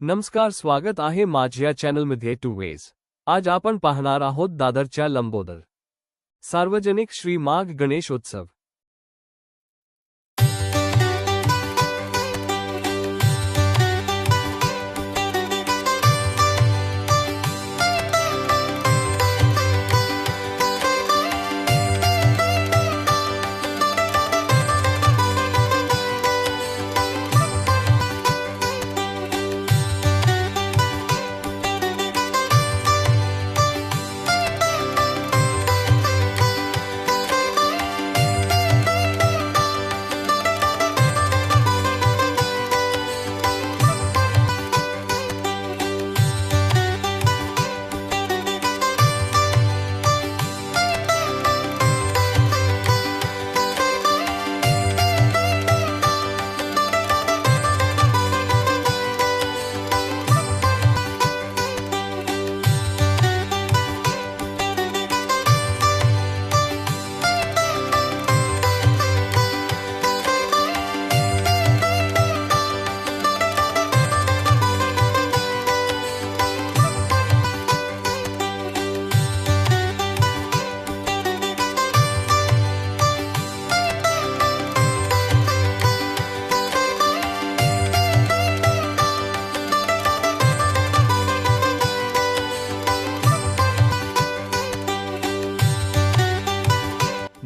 नमस्कार, स्वागत आहे माझ्या चॅनलमध्ये टू वेज. आज आपण पाहणार आहोत दादरच्या लंबोदर. सार्वजनिक श्री माघ गणेशोत्सव.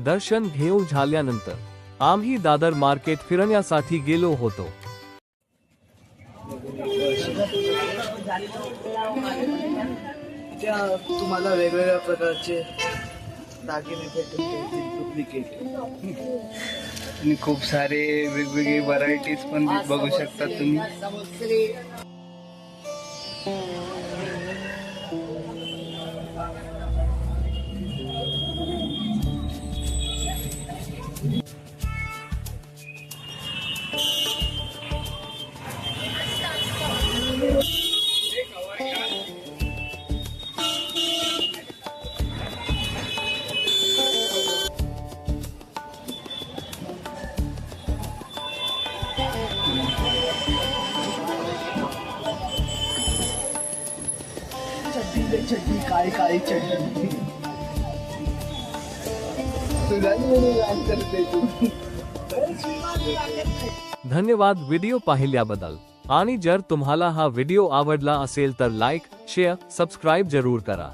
दर्शन घेऊन झाल्यानंतर आम्ही दादर मार्केट फिरण्यासाठी गेलो होतो. तुम्हाला वेगवेगळ्या प्रकारचे दागिने भेटून डुप्लिकेट आणि खूप सारे वेगवेगळे व्हरायटीज पण बघू शकता तुम्ही. चड्डी रे चड्डी तू धन्यवाद व्हिडिओ पाहिल्याबद्दल आणि जर तुम्हाला हा व्हिडिओ आवडला असेल तर लाईक शेअर सबस्क्राईब ज़रूर करा.